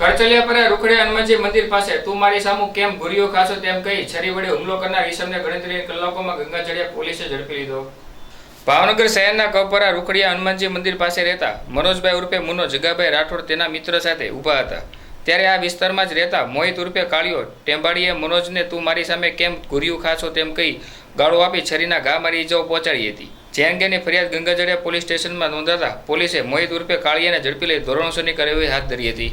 કરચલિયાપરા રૂખડિયા હનુમાનજી મંદિર પાસે, તું મારી સામુ કેમ ગુરીઓ ખાશો તેમ કહી છરી વડે હુમલો કરનાર ઈસમને ગણતરી કલાકોમાં ગંગાજળિયા પોલીસે ઝડપી લીધો. ભાવનગર શહેરના કપરા રૂખડિયા હનુમાનજી મંદિર પાસે રહેતા મનોજભાઈ ઉર્ફે મુનો જગાભાઈ રાઠોડ તેના મિત્ર સાથે ઊભા હતા. ત્યારે આ વિસ્તારમાં જ રહેતા મોહિત ઉર્ફે કાળિયો ટેમ્બાડીએ મનોજને તું મારી સામે કેમ ઘુર્યું ખાશો તેમ કહી ગાળો આપી છરીના ઘા મારી ઇજાઓ પહોંચાડી હતી. જે અંગેની ફરિયાદ ગંગાજળિયા પોલીસ સ્ટેશનમાં નોંધાતા પોલીસે મોહિત ઉર્ફે કાળિયાને ઝડપી લઈ ધોરણસોની કાર્યવાહી હાથ ધરી હતી.